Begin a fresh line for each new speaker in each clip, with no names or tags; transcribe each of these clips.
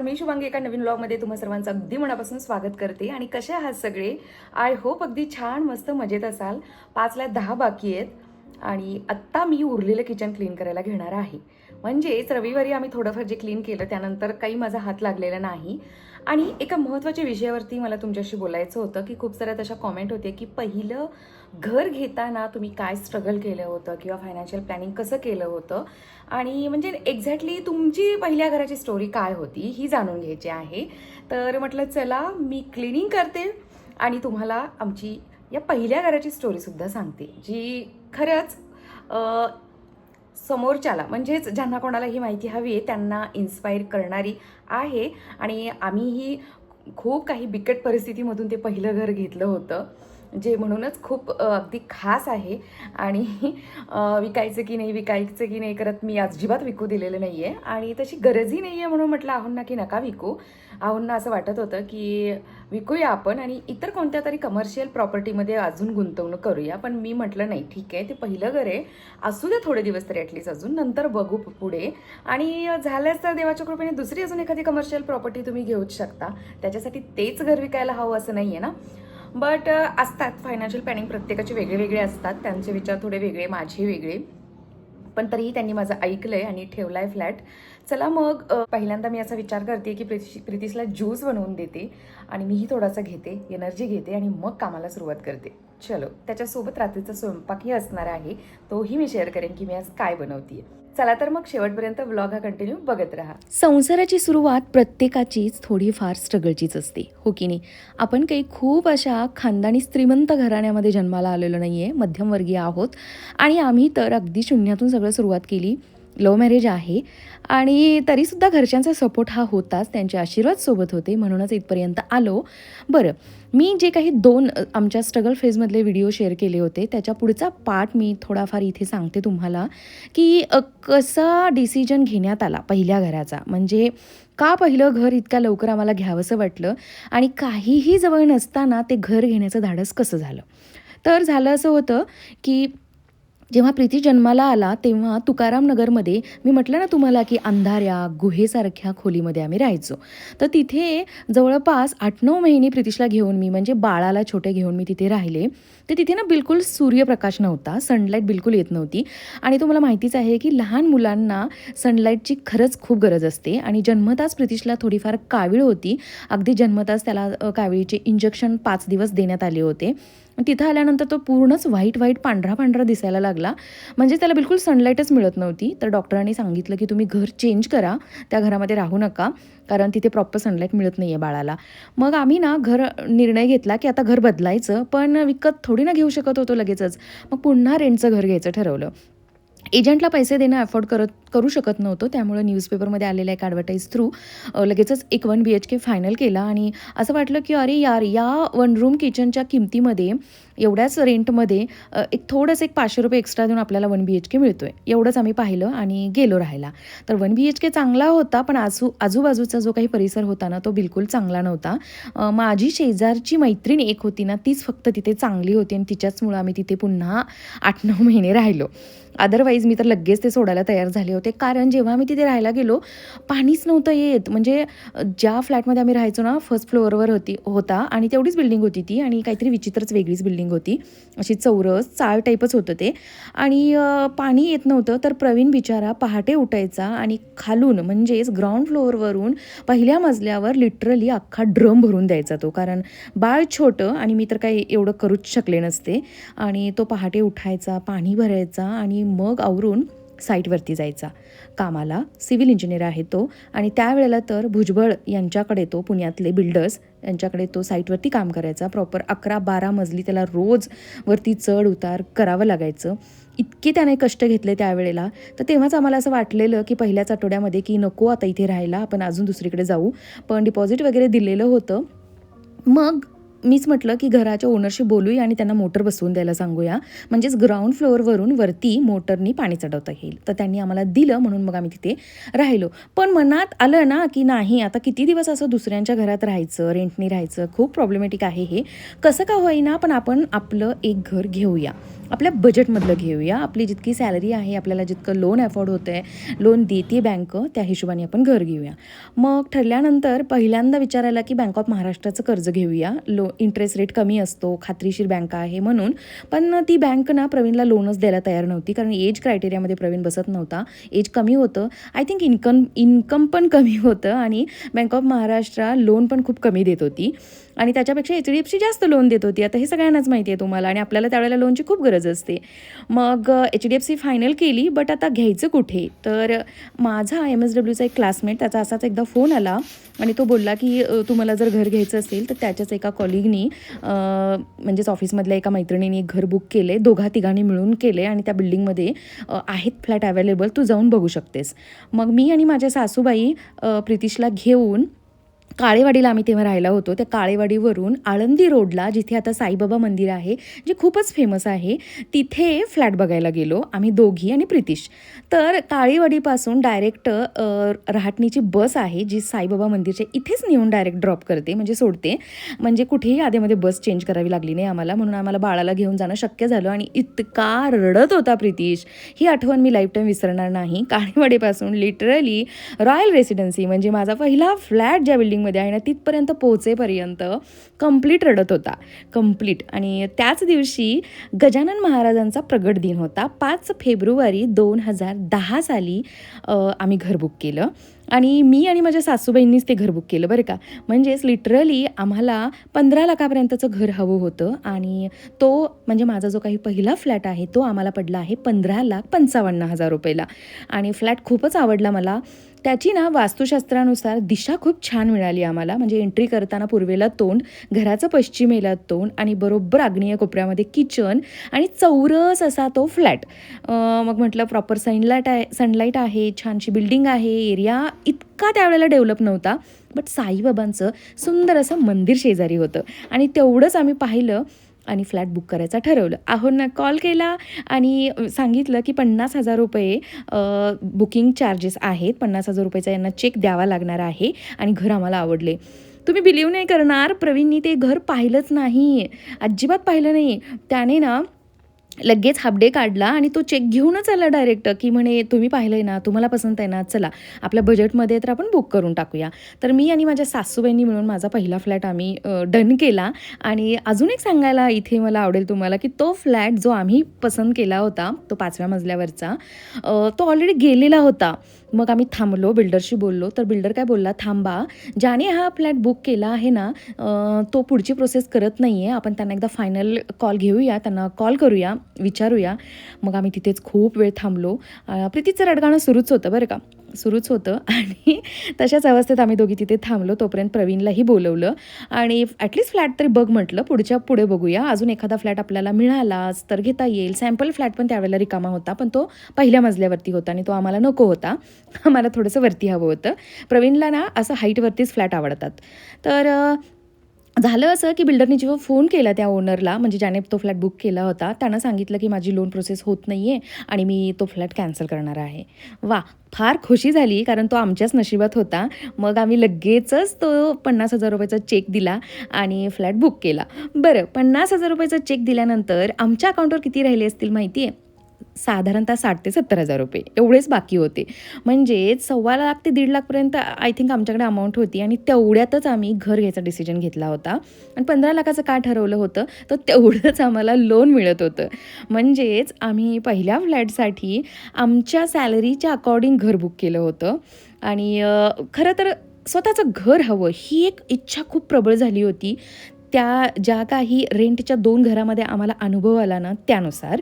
नमस्कार मी शुभांगी एका नवीन ब्लॉगमध्ये तुम्हा सर्वांचं अगदी मनापासून स्वागत करते. आणि कसे आहात सगळे? आय होप अगदी छान मस्त मजेत असाल. पाचला दहा बाकी आहेत. आणि आत्ता मी उरलेलं किचन क्लीन करायला घेणार आहे. म्हणजेच रविवारी आम्ही थोडंफार जे क्लीन केलं त्यानंतर काही माझा हात लागलेला नाही. आणि एका महत्त्वाच्या विषयावरती मला तुमच्याशी बोलायचं होतं की खूप साऱ्या तशा कॉमेंट होते की पहिलं घर घेताना तुम्ही काय स्ट्रगल केलं होतं? किंवा फायनान्शियल प्लॅनिंग कसं केलं होतं? आणि म्हणजे एक्झॅक्टली तुमची पहिल्या घराची स्टोरी काय होती ही जाणून घ्यायची आहे. तर म्हटलं चला मी क्लिनिंग करते आणि तुम्हाला आमची या पहिल्या घराची स्टोरीसुद्धा सांगते. जी खरंच समोरच्याला म्हणजेच ज्यांना कोणाला ही माहिती हवी आहे त्यांना इन्स्पायर करणारी आहे. आणि आम्हीही खूप काही बिकट परिस्थितीमधून ते पहिलं घर घेतलं होतं. जे म्हणूनच खूप अगदी खास आहे. आणि विकायचं की नाही विकायचं की नाही करत मी अजिबात विकू दिलेलं नाही आहे आणि तशी गरजही नाही आहे म्हणून म्हटलं आहोंना की नका विकू. आहोंना असं वाटत होतं की विकूया आपण आणि इतर कोणत्या तरी कमर्शियल प्रॉपर्टीमध्ये अजून गुंतवणूक करूया. पण मी म्हटलं नाही ठीक आहे ते पहिलं घर आहे. असू दे थोडे दिवस तरी ॲटलीस्ट अजून नंतर बघू पुढे. आणि झालंच तर देवाच्या कृपेने दुसरी अजून एखादी कमर्शियल प्रॉपर्टी तुम्ही घेऊच शकता. त्याच्यासाठी तेच घर विकायला हवं असं नाही आहे ना? बट uh, असतात. फायनान्शियल प्लॅनिंग प्रत्येकाचे वेगळे वेगळे असतात. त्यांचे विचार थोडे वेगळे माझे वेगळे. पण तरीही त्यांनी माझं ऐकलंय आणि ठेवलाय फ्लॅट चला मग पहिल्यांदा मी असा विचार करते की प्रिती प्रितीसला ज्यूस बनवून देते आणि मीही थोडासा घेते एनर्जी घेते आणि मग कामाला सुरुवात करते. चलो त्याच्यासोबत रात्रीचा स्वयंपाकही असणार आहे. तोही मी शेअर करेन की मी आज काय बनवते चला तर मग शेवटपर्यंत व्लॉग हा कंटिन्यू बघत राहा.
संसाराची सुरुवात प्रत्येकाचीच थोडीफार स्ट्रगलचीच असते हो की नाही? आपण काही खूप अशा खानदानी श्रीमंत घराण्यामध्ये जन्माला आलेलो नाही आहे मध्यमवर्गीय आहोत. आणि आम्ही तर अगदी शून्यातून सगळं सुरुवात केली. लव्ह मॅरेज आहे. आणि तरीसुद्धा घरच्यांचा सपोर्ट हा होताच त्यांचे आशीर्वाद सोबत होते म्हणूनच इथपर्यंत आलो. बरं मी जे काही दोन आमच्या स्ट्रगल फेजमधले व्हिडिओ शेअर केले होते त्याच्या पुढचा पार्ट मी थोडाफार इथे सांगते तुम्हाला की कसा डिसिजन घेण्यात आला पहिल्या घराचा. म्हणजे का पहिलं घर इतक्या लवकर आम्हाला घ्यावंसं वाटलं आणि काहीही जवळ नसताना ते घर घेण्याचं धाडस कसं झालं? तर झालं असं होतं की जेव्हा प्रीती जन्माला आला तेव्हा तुकाराम नगरमध्ये मी म्हटलं ना तुम्हाला की अंधाऱ्या गुहेसारख्या खोलीमध्ये आम्ही राहायचो. तर तिथे जवळपास आठ नऊ महिने प्रितीशला घेऊन मी म्हणजे बाळाला छोटे घेऊन मी तिथे राहिले. तर तिथे ना बिलकुल सूर्यप्रकाश नव्हता सनलाईट बिलकुल येत नव्हती. आणि तुम्हाला माहितीच आहे की लहान मुलांना सनलाईटची खरंच खूप गरज असते. आणि जन्मताच प्रितिशला थोडीफार कावीळ होती. अगदी जन्मताच त्याला कावीळीचे इंजेक्शन पाच दिवस देण्यात आले होते. तिथं आल्यानंतर तो पूर्णच व्हाईट व्हाईट पांढरा पांढरा दिसायला लागला. म्हणजे त्याला बिलकुल सनलाईटच मिळत नव्हती. तर डॉक्टरांनी सांगितलं की तुम्ही घर चेंज करा. त्या घरामध्ये राहू नका. कारण तिथे प्रॉपर सनलाईट मिळत नाही आहे बाळाला. मग आम्ही ना घर निर्णय घेतला की आता घर बदलायचं. पण विकत थोडी ना घेऊ शकत होतो लगेचच. मग पुन्हा रेंटचं घर घ्यायचं ठरवलं. एजंटला पैसे देणं अफोर्ड करत करू शकत नव्हतो. त्यामुळे न्यूजपेपरमध्ये आलेल्या एक ॲडव्हर्टाईज थ्रू लगेचच एक one B H K final केला. आणि असं वाटलं की अरे यार या वन रूम किचनच्या किमतीमध्ये एवढ्याच रेंटमध्ये एक थोडंसं एक पाचशे रुपये एक्स्ट्रा देऊन आपल्याला वन बी एच के मिळतो आहे एवढंच आम्ही पाहिलं आणि गेलो राहायला. तर वन बी एच के चांगला होता पण आजू आजूबाजूचा जो काही परिसर होता ना तो बिलकुल चांगला नव्हता. माझी शेजारची मैत्रीण एक होती ना तीच फक्त तिथे चांगली होती आणि तिच्याचमुळं आम्ही तिथे पुन्हा आठ नऊ महिने राहिलो. अदरवाईज मी तर लगेच ते सोडायला तयार झाले होते. कारण जेव्हा आम्ही तिथे राहायला गेलो पाणीच नव्हतं येत. म्हणजे ज्या फ्लॅटमध्ये आम्ही राहायचो ना फर्स्ट फ्लोअरवर होती होता. आणि तेवढीच बिल्डिंग होती ती. आणि काहीतरी विचित्रच वेगळीच बिल्डिंग होती. अशी चौरस चाळ टाईपच होतं ते. आणि पाणी येत नव्हतं. तर प्रवीण बिचारा पहाटे उठायचा आणि खालून म्हणजेच ग्राउंड फ्लोअरवरून पहिल्या मजल्यावर लिटरली अख्खा ड्रम भरून द्यायचा तो. कारण बाळ छोटं आणि मी तर काही एवढं करूच शकले नसते. आणि तो पहाटे उठायचा पाणी भरायचा आणि मग आवरून साईटवरती जायचा. कामाला सिव्हिल इंजिनियर आहे तो आणि त्यावेळेला तर भुजबळ यांच्याकडे तो पुण्यातले बिल्डर्स यांच्याकडे तो साईटवरती काम करायचा. प्रॉपर अकरा बारा मजली त्याला रोज वरती चढ उतार करावं लागायचं. इतके त्याने कष्ट घेतले त्यावेळेला. तर तेव्हाच आम्हाला असं वाटलेलं की पहिल्याच आठवड्यामध्ये की नको आता इथे राहायला आपण अजून दुसरीकडे जाऊ. पण डिपॉझिट वगैरे दिलेलं होतं. मग मीच म्हटलं की घराच्या ओनरशी बोलूया आणि त्यांना मोटर बसवून द्यायला सांगूया. म्हणजेच ग्राउंड फ्लोअरवरून वरती मोटरनी पाणी चढवता येईल. तर त्यांनी आम्हाला दिलं म्हणून मग आम्ही तिथे राहिलो. पण मनात आलं ना की नाही आता किती दिवस असं दुसऱ्यांच्या घरात राहायचं रेंटनी राहायचं? खूप प्रॉब्लेमॅटिक आहे हे. कसं का होईना पण आपण आपलं एक घर घेऊया. आपल्या बजेटमधलं घेऊया. आपली जितकी सॅलरी आहे आपल्याला जितकं लोन अफोर्ड होतं आहे लोन देते बँक त्या हिशोबाने आपण घर घेऊया. मग ठरल्यानंतर पहिल्यांदा विचारायला की बँक ऑफ महाराष्ट्राचं कर्ज घेऊया. लो इंटरेस्ट रेट कमी असतो खात्रीशीर बँक आहे म्हणून. पण ती बँक ना प्रवीणला लोनच द्यायला तयार नव्हती कारण एज क्रायटेरियामध्ये प्रवीण बसत नव्हता. एज कमी होतं. आय थिंक इन्कम इन्कम पण कमी होतं आणि बँक ऑफ महाराष्ट्र लोन पण खूप कमी देत होती. आणि त्याच्यापेक्षा एच डी एफ सी जास्त लोन देत होती. आता हे सगळ्यांनाच माहिती आहे तुम्हाला आणि आपल्याला त्यावेळेला लोनची खूप गरज असते. मग H D F C final केली बट आता घ्यायचं कुठे? तर माझा एम एस डब्ल्यूचा एक क्लासमेट त्याचा असाच एकदा फोन आला आणि तो बोलला की तुम्हाला जर घर घ्यायचं असेल तर त्याच्याच एका कॉलिगनी म्हणजेच ऑफिसमधल्या एका मैत्रिणीने एक घर बुक केले दोघा तिघांनी मिळून केले आणि त्या बिल्डिंगमध्ये आहेत फ्लॅट अवेलेबल तू जाऊन बघू शकतेस. मग मी आणि माझ्या सासूबाई प्रितिशला घेऊन काळेवाडीला आम्ही तेव्हा राहायला होतो. त्या काळेवाडीवरून आळंदी रोडला जिथे आता साईबाबा मंदिर आहे जे खूपच फेमस आहे तिथे फ्लॅट बघायला गेलो आम्ही दोघी आणि प्रितिश. तर काळेवाडीपासून डायरेक्ट रहाटणीची बस आहे जी साईबाबा मंदिरच्या इथेच नेऊन डायरेक्ट ड्रॉप करते म्हणजे सोडते. म्हणजे कुठेही आधीमध्ये बस चेंज करावी लागली नाही आम्हाला म्हणून आम्हाला बाळाला घेऊन जाणं शक्य झालं आणि इतका रडत होता प्रितिश. ही आठवण मी लाईफ टाईम विसरणार नाही. काळेवाडीपासून लिटरली रॉयल रेसिडेन्सी म्हणजे माझा पहिला फ्लॅट ज्या बिल्डिंग बिल्डिंगमध्ये आहे ना तिथपर्यंत पोहोचेपर्यंत कंप्लीट रडत होता. कंप्लीट आणि त्याच दिवशी गजानन महाराजांचा प्रगट दिन होता. पाच फेब्रुवारी दोन हजार दहा साली आम्ही घर बुक केलं. आणि मी आणि माझ्या सासूबाईंनीच ते घर बुक केलं बरं का. म्हणजेच लिटरली आम्हाला पंधरा लाखापर्यंतचं घर हवं होतं आणि तो म्हणजे माझा जो काही पहिला फ्लॅट आहे तो आम्हाला पडला आहे पंधरा लाख पंचावन्न हजार रुपयाला. आणि फ्लॅट खूपच आवडला मला. त्याची ना वास्तुशास्त्रानुसार दिशा खूप छान मिळाली आम्हाला. म्हणजे एंट्री करताना पूर्वेला तोंड घराचं पश्चिमेला तोंड आणि बरोबर आग्नेय कोपऱ्यामध्ये किचन आणि चौरस असा तो फ्लॅट. मग म्हटलं प्रॉपर सनलाईट आहे सनलाईट आहे छानशी बिल्डिंग आहे एरिया इतका त्यावेळेला डेव्हलप नव्हता. बट साईबाबांचं सुंदर असं मंदिर शेजारी होतं. आणि तेवढंच आम्ही पाहिलं आणि फ्लॅट बुक करायचा ठरवलं. आहोंना कॉल केला आणि सांगितलं की पन्नास हजार रुपये बुकिंग चार्जेस आहेत. पन्नास हजार रुपयेचा यांना चेक द्यावा लागणार आहे आणि घर आम्हाला आवडले. तुम्ही बिलीव नाही करणार. प्रवीणनी ते घर पाहिलंच नाही. अजिबात पाहिलं नाही. त्याने ना लगेच हाफ डे काढला आणि तो चेक घेऊनच आला डायरेक्ट की म्हणे तुम्ही पाहिलं आहे ना तुम्हाला पसंत आहे ना चला आपल्या बजेटमध्ये तर आपण बुक करून टाकूया. तर मी आणि माझ्या सासूबाईंनी मिळून माझा पहिला फ्लॅट आम्ही डन केला. आणि अजून एक सांगायला इथे मला आवडेल तुम्हाला की तो फ्लॅट जो आम्ही पसंत केला होता तो पाचव्या मजल्यावरचा तो ऑलरेडी गेलेला होता. मग आम्ही थांबलो बिल्डरशी बोललो. तर बिल्डर काय बोलला थांबा ज्याने हा फ्लॅट बुक केला आहे ना तो पुढची प्रोसेस करत नाही आहे आपण त्यांना एकदा फायनल कॉल घेऊया त्यांना कॉल करूया विचारूया. मग आम्ही तिथेच खूप वेळ थांबलो. प्रीतीचं रडगाणं सुरूच होतं बरं का. सुरूच होतं. आणि तशाच अवस्थेत आम्ही दोघी तिथे थांबलो. तोपर्यंत प्रवीणलाही बोलवलं. आणि ॲटलिस्ट फ्लॅट तरी बघ म्हटलं. पुढच्या पुढे बघूया. अजून एखादा फ्लॅट आपल्याला मिळालाच तर घेता येईल. सॅम्पल फ्लॅट पण त्यावेळेला रिकामा होता. पण तो पहिल्या मजल्यावरती होता आणि तो आम्हाला नको होता. आम्हाला थोडंसं वरती हवं होतं. प्रवीणला ना असं हाईटवरतीच फ्लॅट आवडतात. तर झालं असं की बिल्डरने जेव्हा फोन केला त्या ओनरला म्हणजे ज्याने तो फ्लॅट बुक केला होता त्यानं सांगितलं की माझी लोन प्रोसेस होत नाही आहे आणि मी तो फ्लॅट कॅन्सल करणार आहे. वा फार खुशी झाली कारण तो आमच्याच नशिबात होता. मग आम्ही लगेचच तो पन्नास हजार रुपयाचा चेक दिला आणि फ्लॅट बुक केला. बरं पन्नास हजार रुपयाचा चेक दिल्यानंतर आमच्या अकाउंटवर किती राहिले असतील माहिती आहे साधारणतः साठ ते सत्तर हजार रुपये. एवढेच बाकी होते. म्हणजेच सव्वा लाख ते दीड लाखपर्यंत आय थिंक आमच्याकडे अमाऊंट होती आणि तेवढ्यातच आम्ही घर घ्यायचा डिसिजन घेतला होता. आणि पंधरा लाखाचं का ठरवलं होतं? तर तेवढंच आम्हाला लोन मिळत होतं. म्हणजेच आम्ही पहिल्या फ्लॅटसाठी आमच्या सॅलरीच्या अकॉर्डिंग घर बुक केलं होतं. आणि खरं तर स्वतःचं घर हवं ही एक इच्छा खूप प्रबळ झाली होती. त्या ज्या काही रेंटच्या दोन घरामध्ये आम्हाला अनुभव आला ना त्यानुसार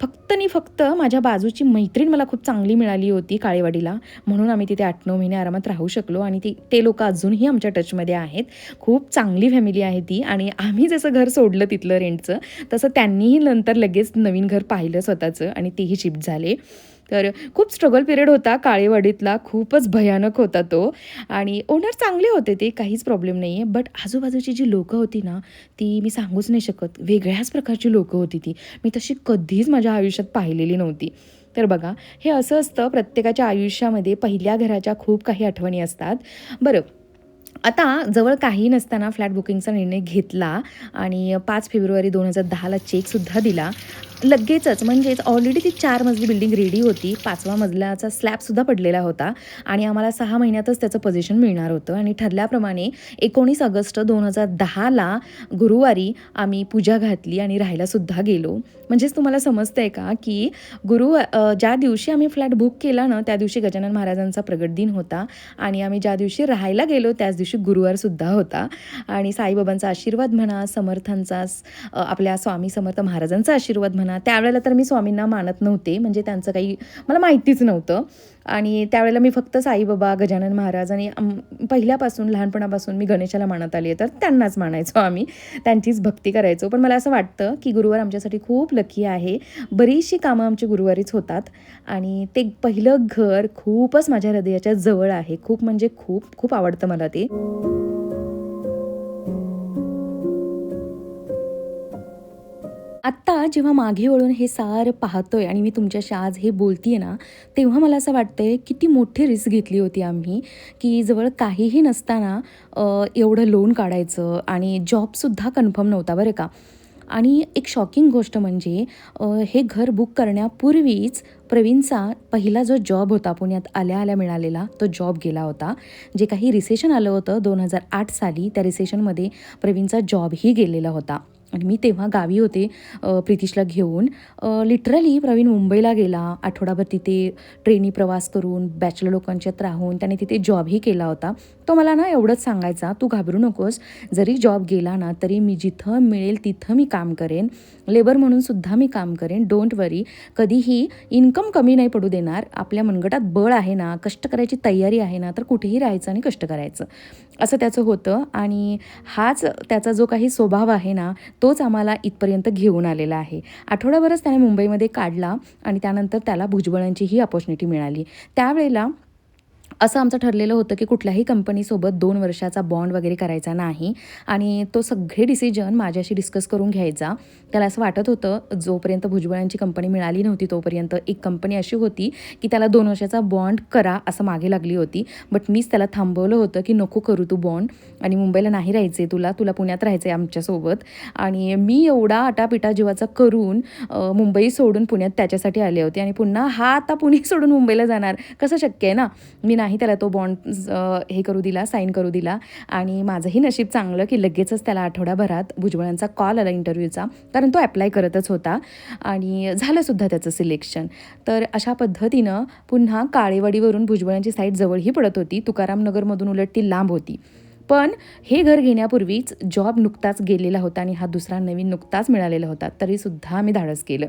फक्त आणि फक्त माझ्या बाजूची मैत्रीण मला खूप चांगली मिळाली होती काळेवाडीला. म्हणून आम्ही तिथे आठ नऊ महिने आरामात राहू शकलो आणि ती ते लोक अजूनही आमच्या टचमध्ये आहेत. खूप चांगली फॅमिली आहे ती आणि आम्ही जसं घर सोडलं तिथलं रेंटचं तसं त्यांनीही नंतर लगेच नवीन घर पाहिलं स्वतःचं आणि तेही शिफ्ट झाले. तर खूप स्ट्रगल पिरियड होता काळेवाडीतला. खूपच भयानक होता तो. आणि ओनर चांगले होते ते काहीच प्रॉब्लेम नाही आहे बट आजूबाजूची जी लोकं होती ना ती मी सांगूच नाही शकत. वेगळ्याच प्रकारची लोकं होती ती. मी तशी कधीच माझ्या आयुष्यात पाहिलेली नव्हती. तर बघा हे असं असतं प्रत्येकाच्या आयुष्यामध्ये पहिल्या घराच्या खूप काही आठवणी असतात. बरं आता जवळ काही नसताना फ्लॅट बुकिंगचा निर्णय घेतला आणि पाच फेब्रुवारी दोन हजार दहाला चेकसुद्धा दिला. लगेचच म्हणजेच ऑलरेडी ती चार मजली बिल्डिंग रेडी होती. पाचवा मजल्याचा स्लॅबसुद्धा पडलेला होता. आणि आम्हाला सहा महिन्यातच त्याचं पोझिशन मिळणार होतं. आणि ठरल्याप्रमाणे एकोणीस ऑगस्ट दोन हजार दहाला गुरुवारी आम्ही पूजा घातली आणि राहायलासुद्धा गेलो. म्हणजेच तुम्हाला समजतंय का की गुरु ज्या दिवशी आम्ही फ्लॅट बुक केला ना त्या दिवशी गजानन महाराजांचा प्रगट दिन होता. आणि आम्ही ज्या दिवशी राहायला गेलो त्याच दिवशी गुरुवारसुद्धा होता. आणि साईबाबांचा आशीर्वाद म्हणा समर्थांचा आपल्या स्वामी समर्थ महाराजांचा आशीर्वाद म्हणा त्यावेळेला तर मी स्वामींना मानत नव्हते. म्हणजे त्यांचं काही मला माहितीच नव्हतं. आणि त्यावेळेला मी फक्त साईबाबा गजानन महाराज आणि पहिल्यापासून लहानपणापासून मी गणेशाला मानत आली आहे. तर त्यांनाच मानायचो आम्ही. त्यांचीच भक्ती करायचो. पण मला असं वाटतं की गुरुवार आमच्यासाठी खूप लकी आहे. बरीचशी कामं आमची गुरुवारीच होतात. आणि ते पहिलं घर खूपच माझ्या हृदयाच्या जवळ आहे. खूप म्हणजे खूप खूप आवडतं मला ते. आत्ता जेव्हा मागे वळून हे सारं पाहतोय आणि मी तुमच्याशी आज हे बोलतीये ना तेव्हा मला असं वाटतंय किती मोठी रिस्क घेतली होती आम्ही की जवळ काहीही नसताना एवढं लोन काढायचं आणि जॉबसुद्धा कन्फर्म नव्हता बरं का. आणि एक शॉकिंग गोष्ट म्हणजे हे घर बुक करण्यापूर्वीच प्रवीणचा पहिला जो जॉब होता पुण्यात आल्या आल्या मिळालेला तो जॉब गेला होता. जे काही रिसेशन आलं होतं दोन हजार आठ साली त्या रिसेशनमध्ये प्रवीणचा जॉबही गेलेला होता. आणि मी तेव्हा गावी होते प्रितिशला घेऊन. लिटरली प्रवीण मुंबईला गेला आठवडाभर तिथे ट्रेनी प्रवास करून बॅचलर लोकांच्यात राहून त्याने तिथे जॉबही केला होता. तो मला ना एवढंच सांगायचा तू घाबरू नकोस जरी जॉब गेला ना तरी मी जिथं मिळेल तिथं मी काम करेन. लेबर म्हणून सुद्धा मी काम करेन. डोंट वरी कधीही इन्कम कमी नाही पडू देणार. आपल्या मनगटात बळ आहे ना कष्ट करायची तयारी आहे ना तर कुठेही राहायचं आणि कष्ट करायचं. असं त्याचं होतं. आणि हाच त्याचा जो काही स्वभाव आहे ना तोच आम्हाला इथपर्यंत घेऊन आलेला आहे. आठवडाभरच त्याने मुंबईमध्ये काढला आणि त्यानंतर त्याला भुजबळांचीही अपॉर्च्युनिटी मिळाली. त्यावेळेला असं आमचं ठरलेलं होतं की कुठल्याही कंपनीसोबत दोन वर्षाचा बॉन्ड वगैरे करायचा नाही. आणि तो सगळे डिसिजन माझ्याशी डिस्कस करून घ्यायचा. त्याला असं वाटत होतं जोपर्यंत भुजबळांची कंपनी मिळाली नव्हती तोपर्यंत एक कंपनी अशी होती की त्याला दोन वर्षाचा बॉन्ड करा असं मागे लागली होती. बट मीच त्याला थांबवलं होतं की नको करू तू बॉन्ड आणि मुंबईला नाही राहायचे तुला तुला पुण्यात राहायचं आहे आमच्यासोबत. आणि मी एवढा आटापिटा जीवाचा करून मुंबई सोडून पुण्यात त्याच्यासाठी आले होते. आणि पुन्हा हा आता पुणे सोडून मुंबईला जाणार. कसं शक्य आहे ना? मी नाही नाही त्याला तो बॉन्ड हे करू दिला साईन करू दिला. आणि माझंही नशीब चांगलं की लगेचच त्याला आठवड्याभरात भुजबळांचा कॉल आला इंटरव्ह्यूचा कारण तो ॲप्लाय करतच होता. आणि झालंसुद्धा त्याचं सिलेक्शन तर अशा पद्धतीनं पुन्हा काळेवाडीवरून भुजबळांची साईट जवळही पडत होती. तुकाराम नगरमधून उलट ती लांब होती. पण हे घर घेण्यापूर्वीच जॉब नुकताच गेलेला होता आणि हा दुसरा नवीन नुकताच मिळालेला होता तरीसुद्धा आम्ही धाडस केलं.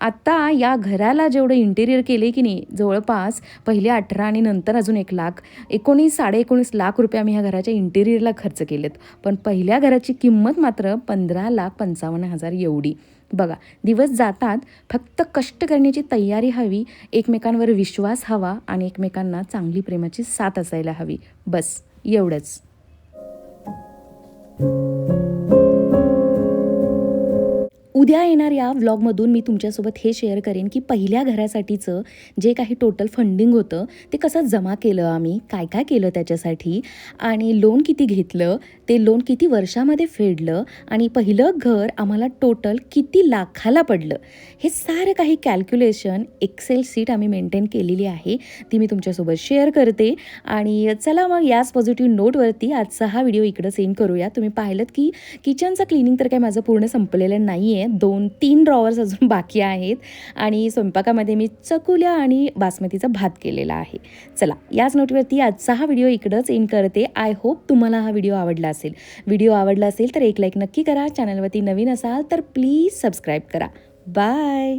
आत्ता या घराला जेवढं इंटेरियर केले की नाही जवळपास पहिले अठरा आणि नंतर अजून एक लाख एकोणीस साडे एकोणीस लाख रुपये आम्ही ह्या घराच्या इंटेरियरला खर्च केलेत. पण पहिल्या घराची किंमत मात्र पंधरा लाख पंचावन्न हजार एवढी. बघा दिवस जातात फक्त कष्ट करण्याची तयारी हवी एकमेकांवर विश्वास हवा आणि एकमेकांना चांगली प्रेमाची साथ असायला हवी. बस एवढंच. Thank you. उद्या येणाऱ्या व्लॉगमधून मी तुमच्यासोबत हे शेअर करेन की पहिल्या घरासाठीचं जे काही टोटल फंडिंग होतं ते कसं जमा केलं आम्ही काय काय केलं त्याच्यासाठी आणि लोन किती घेतलं ते लोन किती वर्षामध्ये फेडलं आणि पहिलं घर आम्हाला टोटल किती लाखाला पडलं. हे सारं काही कॅल्क्युलेशन एक्सेल सीट आम्ही मेंटेन केलेली आहे ती मी तुमच्यासोबत शेअर करते. आणि चला मग याच पॉझिटिव्ह नोटवरती आजचा हा व्हिडिओ इकडं सेंड करूया. तुम्ही पाहिलं की किचनचं क्लिनिंग तर काही माझं पूर्ण संपलेलं नाही आहे दोन तीन ड्रॉवर्स अजून बाकी आहेत आणि स्वयंपाकामध्ये मी चकुल्या आणि बासमतीचा भात केलेला आहे. चला याच नोटवरती आजचा हा व्हिडिओ इकडंच इन करते. आय होप तुम्हाला हा व्हिडिओ आवडला असेल. व्हिडिओ आवडला असेल तर एक लाईक नक्की करा. चॅनलवरती नवीन असाल तर प्लीज सबस्क्राईब करा. बाय